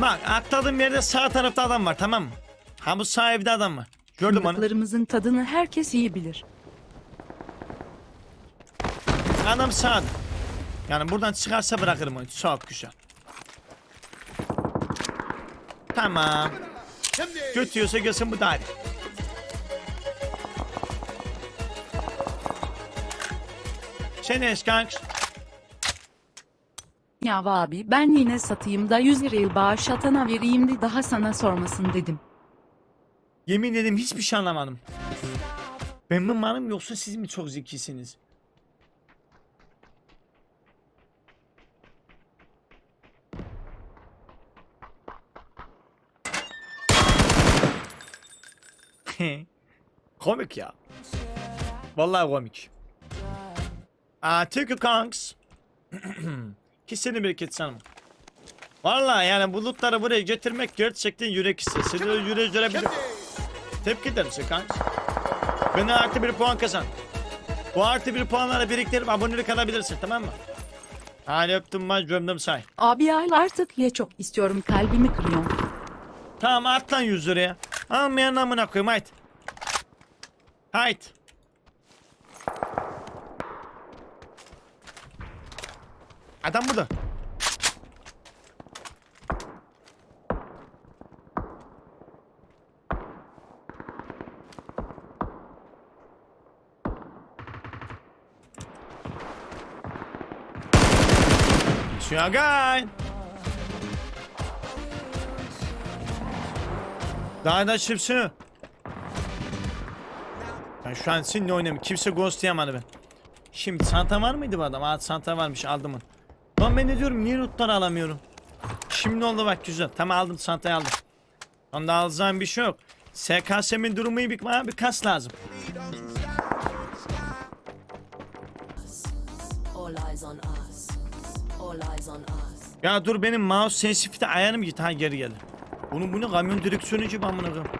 Bak atladığım yerde sağ tarafta adam var tamam mı? Ha bu sağ evde adam var. Gördüm onu. Fındıklarımızın tadını herkes iyi bilir. Adam sağda. Yani buradan çıkarsa bırakırım onu. Çok güzel. Tamam. Götürüyorsa görsün bu daire. Sen eş kanks. Ya abi ben yine satayım da 100 lirayı bağış atana vereyim de daha sana sormasın dedim. Yemin ederim hiçbir şey anlamadım. Ben mi malım yoksa siz mi çok zekisiniz? komik ya. Vallahi komik. Aa, you kanks. Kisini bereket sanım. Vallahi yani bulutları buraya getirmek gerçekten yürek hissi. Seni yürek görebilirim. Tepki ederim kanka. Bana artı bir puan kazan. Bu artı bir puanları biriktirip abonelik alabilirsin tamam mı? Hadi öptüm ben gömdüm say. Abi ay artık ye çok istiyorum kalbimi kırıyor. Tamam at lan 100 liraya. Almayan amına koyayım haydi. Haydi. Adam burada. Şagay. Daha da çıpsın. Ben şu an seninle oynamıyorum. Kimse ghostlayamadı ben. Şimdi santa var mıydı bu adam? Aa santa varmış aldım onu. Lan ben ne diyorum niye lootları alamıyorum? Şimdi oldu bak güzel. Tamam aldım santayı aldım. Onda alacağım bir şey yok. SKS'min durumu iyi bir, bana bir kas lazım. Ya dur benim mouse sensitivite ayarım git ha geri geldi. Bunu bunu kamyon direksiyonu gibi amına koyayım.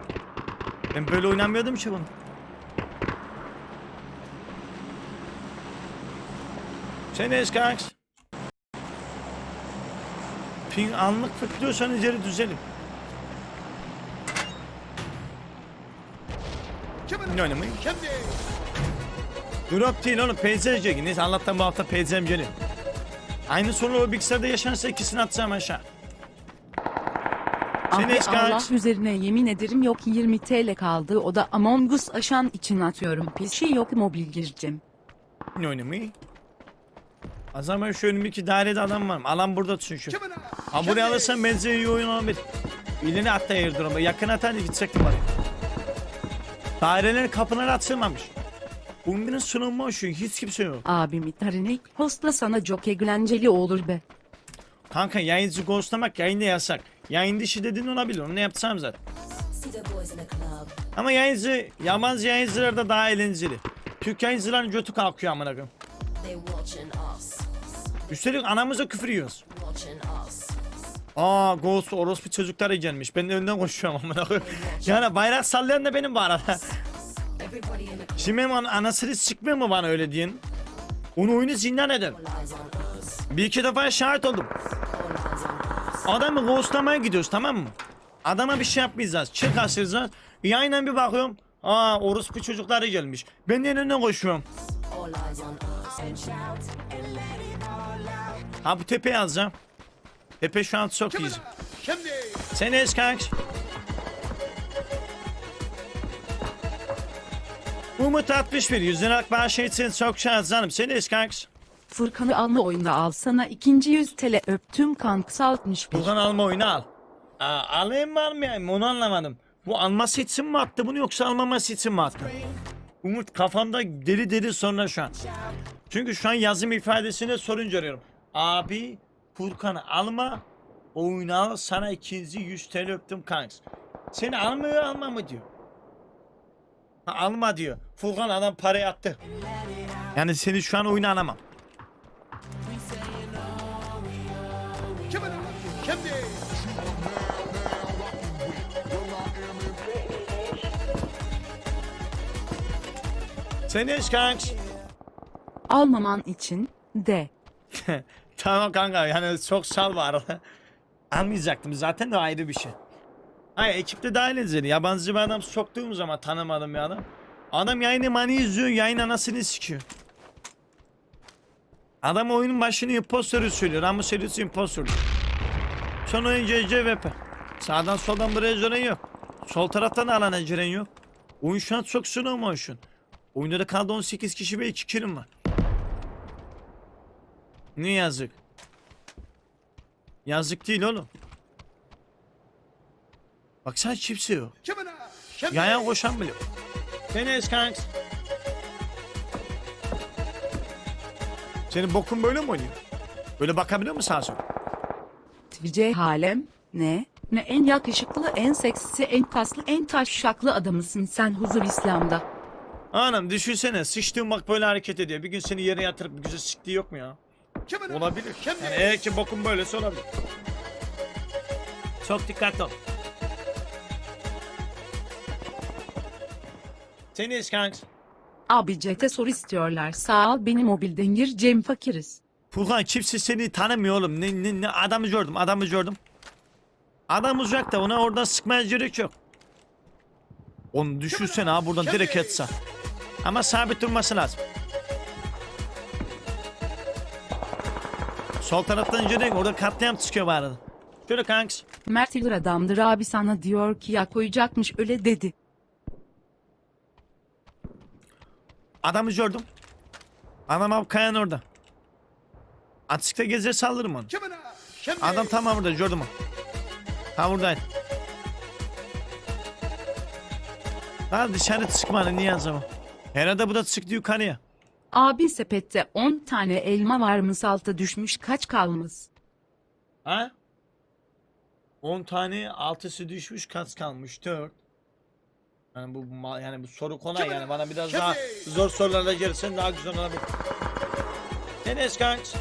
Ben böyle oynamıyordum ki bunu. Sen eskanks. Ping anlık fıtlıyorsan içeri düzelim. Ne oynamayı? Drop değil oğlum peyzaj Neyse Allah'tan bu hafta peyzajım geliyor. Aynı sorun o bilgisayarda yaşanırsa ikisini atacağım aşağı. Abi. Allah üzerine yemin ederim yok 20 TL kaldı o da Among Us aşan için atıyorum. Pis şey yok mobil gireceğim. Ne oynamayı? O zaman şu önümdeki dairede adam var. Alan burada çünkü. Ha buraya alırsan bence iyi oyun olabilir. İlini at da airdrop'a. Yakın atar da gidecektim oraya. Dairelerin kapıları açılmamış. Bunun sunulma şu hiç kimse yok. Abi Mitarini hostla sana çok eğlenceli olur be. Kanka yayıncı ghostlamak yayında yasak. Yayın dışı dediğin olabilir. Onu ne yapacağım zaten. Ama yayıncı, yabancı yayıncılar da daha eğlenceli. Türk yayıncıların götü kalkıyor amına koyayım. They watching us. Üstelik anamıza küfür yiyoruz. Aa Ghost orospu çocuklara gelmiş. Ben de önden koşuyorum amına koyayım. Yani bayrak sallayan da benim bu arada. Şimdi benim an anasını çıkmıyor mu bana öyle diyen? Onu oyunu zindan eder. Bir iki defa şahit oldum. Adamı ghostlamaya gidiyoruz tamam mı? Adama bir şey yapmayacağız. Çık asıracağız. Yayından bir bakıyorum. Aa orospu çocukları gelmiş. Ben de en önden koşuyorum. Ha bu tepe yazacağım. Tepe şu an çok iyi. Sen es kanks. Umut 61 100 liralık bağış için çok şanslanım. Sen es kanks. Furkan'ı alma oyunda alsana ikinci 100 TL öptüm kanks 61. Buradan alma oyunu al. Aa, alayım mı almayayım mı onu anlamadım. Bu alması için mi attı bunu yoksa almaması için mi attı? Umut kafamda deli deli sonra şu an. Çünkü şu an yazım ifadesine sorun görüyorum. Abi Furkan'ı alma oyunu sana ikinci 100 TL öptüm kanks. Seni almıyor alma mı diyor. Ha, alma diyor. Furkan adam parayı attı. Yani seni şu an oyunu alamam. Sen eş kanks. Almaman için de. tamam kanka yani çok sal var arada. Almayacaktım zaten de ayrı bir şey. Hayır ekipte dahil edildi. Yabancı bir adam soktuğum zaman tanımadığım bir adam. Adam yayını mani izliyor yayın anasını sikiyor. Adam oyunun başını impostörü söylüyor. Ama serisi impostör. Son oyuncu CVP. Sağdan soldan buraya yok. Sol taraftan alan gören yok. Oyun şu an çok slow motion. Oyunda da kaldı 18 kişi ve 2 killim var. Ne yazık? Yazık değil oğlum. Baksana kimse yok. Yayan koşan bile yok. Deniz kanks. Senin bokun böyle mi oynuyor? Böyle bakabiliyor musun sağa sola? Twitch'e halem ne? Ne en yakışıklı, en seksi, en kaslı, en taşşaklı adamısın sen huzur İslam'da. Anam düşünsene sıçtığın bak böyle hareket ediyor. Bir gün seni yere yatırıp bir güzel siktiği yok mu ya? Olabilir. Yani eğer ki bokun böylesi olabilir. Çok dikkatli ol. Seniz kanks. Abi Cete sor istiyorlar sağ ol beni mobilden gir Cem fakiriz. Furkan kimse seni tanımıyor oğlum. Ne, ne, ne adamı gördüm adamı gördüm. Adam uzakta ona oradan sıkmaya gerek yok. Onu düşünsene ha buradan direkt etse. Ama sabit durması lazım. Sol taraftan gerek orada katliam çıkıyor bu arada. Şöyle kanks. Mert ilir adamdır abi sana diyor ki ya koyacakmış öyle dedi. Adamı gördüm. Adam abi kayan orada. Açıkta gezer saldırırım onu. Adam tamam burada gördüm onu. Ha buradaydı. Lan dışarı çıkmadı niye acaba? Herhalde bu da çıktı yukarıya. Abi sepette 10 tane elma varmış alta düşmüş kaç kalmış? Ha? 10 tane altısı düşmüş kaç kalmış 4. Yani bu ma- yani bu soru kolay yani bana biraz daha zor sorularla gelirsen daha güzel olabilir. Enes kanks.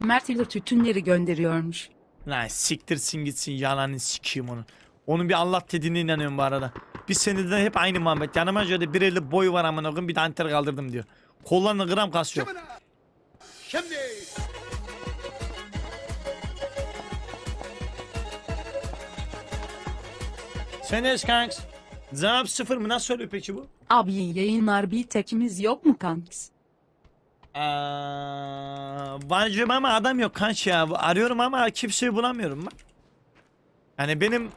Mert ilir tütünleri gönderiyormuş. Lan siktirsin gitsin yalanını sikeyim onun. Onun bir Allah dediğine inanıyorum bu arada. Bir senede hep aynı Muhammed. Yanıma göre bir elli boyu var amına koyayım bir de anter kaldırdım diyor. Kollarında gram kas yok. Sen Enes kanks. Cevap sıfır mı? Nasıl söylüyor peki bu? Abi yayınlar bir tekimiz yok mu kanks? Aa, var diyorum ama adam yok kanç ya. Arıyorum ama kimseyi bulamıyorum bak. Yani benim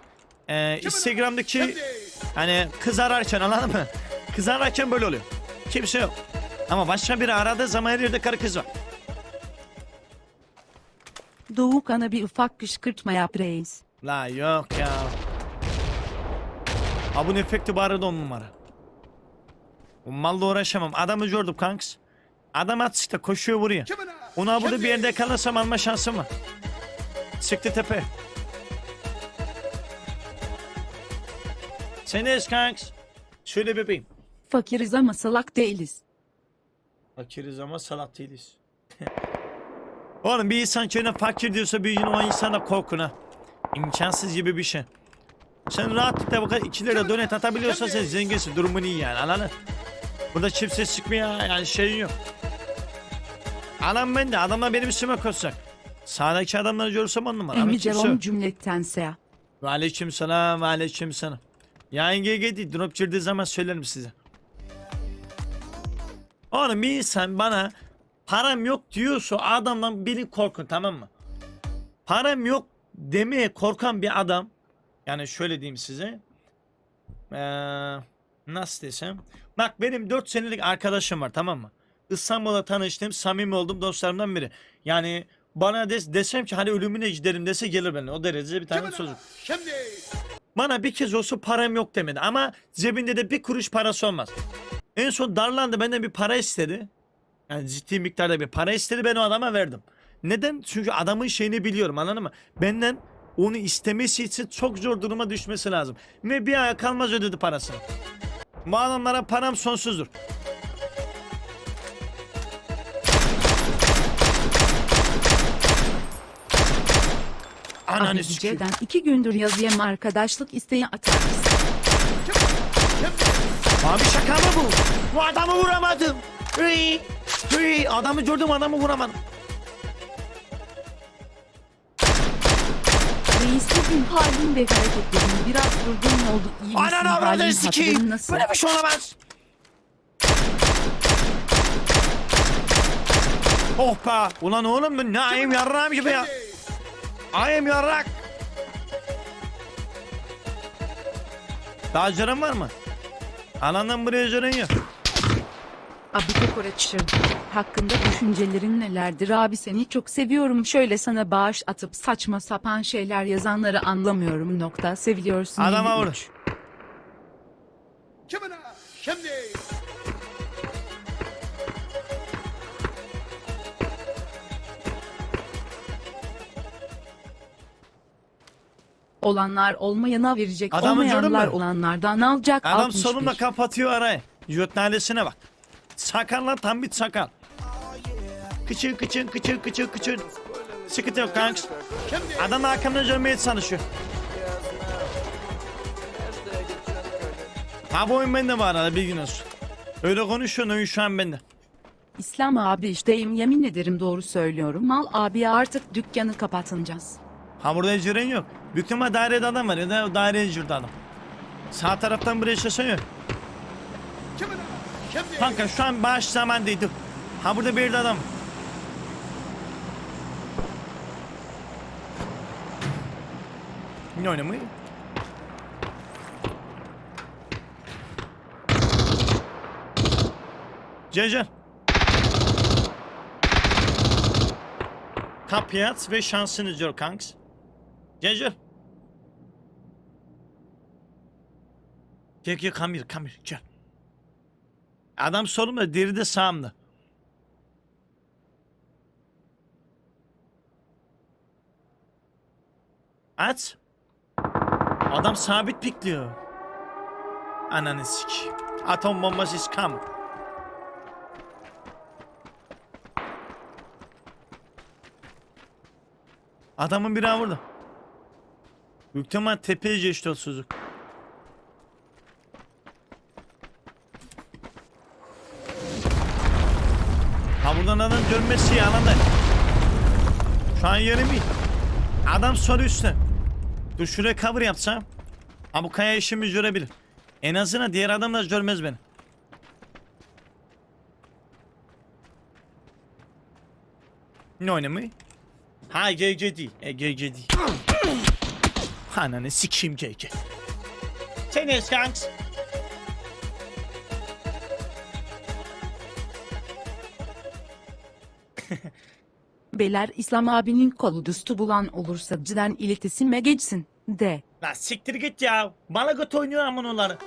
e, Instagram'daki hani kız ararken anladın mı? Kız ararken böyle oluyor. Kimse yok. Ama başka biri aradığı zaman her yerde karı kız var. Doğu kana bir ufak kışkırtma yap reis. La yok ya. Ha bunun efekti bari de on numara. Malla uğraşamam. Adamı gördüm kanks. Adam at işte koşuyor buraya. Ona burada bir yerde yakalasam alma şansım var. Çıktı tepe. Seniz kanks. Şöyle bebeğim. Fakiriz ama salak değiliz. Fakiriz ama salak değiliz. Oğlum bir insan kendine fakir diyorsa bir gün o insana korkun ha. İmkansız gibi bir şey. Sen rahatlıkla bakar 2 lira donet atabiliyorsan sen zenginsin durumun iyi yani anladın? Burada kimse sıkmıyor yani şeyin yok. Anam ben de adamlar benim üstüme koşacak. Sağdaki adamları görürsem on numara. Emmi devam yok. cümlettense. Ve aleyküm selam aleyküm selam. Yayın GG değil drop girdiği zaman söylerim size. Oğlum bir insan bana param yok diyorsa adamdan beni korkun tamam mı? Param yok demeye korkan bir adam yani şöyle diyeyim size. Ee, nasıl desem? Bak benim 4 senelik arkadaşım var tamam mı? İstanbul'da tanıştığım samimi olduğum dostlarımdan biri. Yani bana des desem ki hadi ölümüne giderim dese gelir benimle. O derecede bir tane çocuk. Bana bir kez olsa param yok demedi ama cebinde de bir kuruş parası olmaz. En son darlandı benden bir para istedi. Yani ciddi miktarda bir para istedi ben o adama verdim. Neden? Çünkü adamın şeyini biliyorum anladın mı? Benden onu istemesi için çok zor duruma düşmesi lazım. Ve bir aya kalmaz ödedi parasını. Bu adamlara param sonsuzdur. Ananı sikeyim. İki gündür yazıya arkadaşlık isteği atar mısın? Abi şaka mı bu? Bu adamı vuramadım. Hıy, hıy. Adamı gördüm adamı vuramadım. Reis bugün halin ve hareketlerin biraz durgun oldu. İyi misin? Ananı Halin avradını sikeyim. nasıl? Böyle bir şey olamaz. Oh be. Ulan oğlum ben ne ayım yarrağım gibi ya. Ayım yarrak. Daha canın var mı? Anandan buraya canın yok. Abi kokoreççi. Hakkında düşüncelerin nelerdir abi seni çok seviyorum. Şöyle sana bağış atıp saçma sapan şeyler yazanları anlamıyorum nokta. Seviliyorsun. Adama 53. vur. Kimine? Şimdi. Olanlar olmayana verecek. Adamı olmayanlar mü? olanlardan alacak. Adam 61. solunda kapatıyor arayı. Jötnalesine bak. Sakal lan tam bir sakal. Kıçın kıçın kıçın kıçın kıçın. Sıkıntı yok kanks. Adam arkamdan görmeye çalışıyor. Ha bu oyun bende var arada bir gün olsun. Öyle konuşuyorsun oyun şu an bende. İslam abi işteyim yemin ederim doğru söylüyorum. Mal abi artık dükkanı kapatacağız. Ha burada yok. Büyük ihtimal dairede adam var ya da daireye ecirde adam. Sağ taraftan buraya yaşasın yok. Kanka şu an bağış zaman değil. dur. Ha burada bir adam. Ne oynamayı? Cecel. Kapıyı aç ve şansını gör kanks. Cecel. Gel gel kamir kamir gel. Adam solumda, deri de sağımda. At. Adam sabit pikliyor. Ananı sik. Atom bombası is coming. Adamın biri vurdu. Büyük tepeye geçti o sözü. Ha buradan adam dönmesi yanında. Şu an yerim iyi. Adam soru üstüne. Dur şuraya cover yapsam. Ha bu kaya işimi görebilir. En azından diğer adamlar görmez beni. Ne oynamayı? Ha GG değil. E GG değil. Ananı sikeyim GG. Sen kanks. Beyler İslam abinin kolu düstü bulan olursa cidden iletişime geçsin. De. Lan siktir git ya. Bana göt oynuyor amın onları.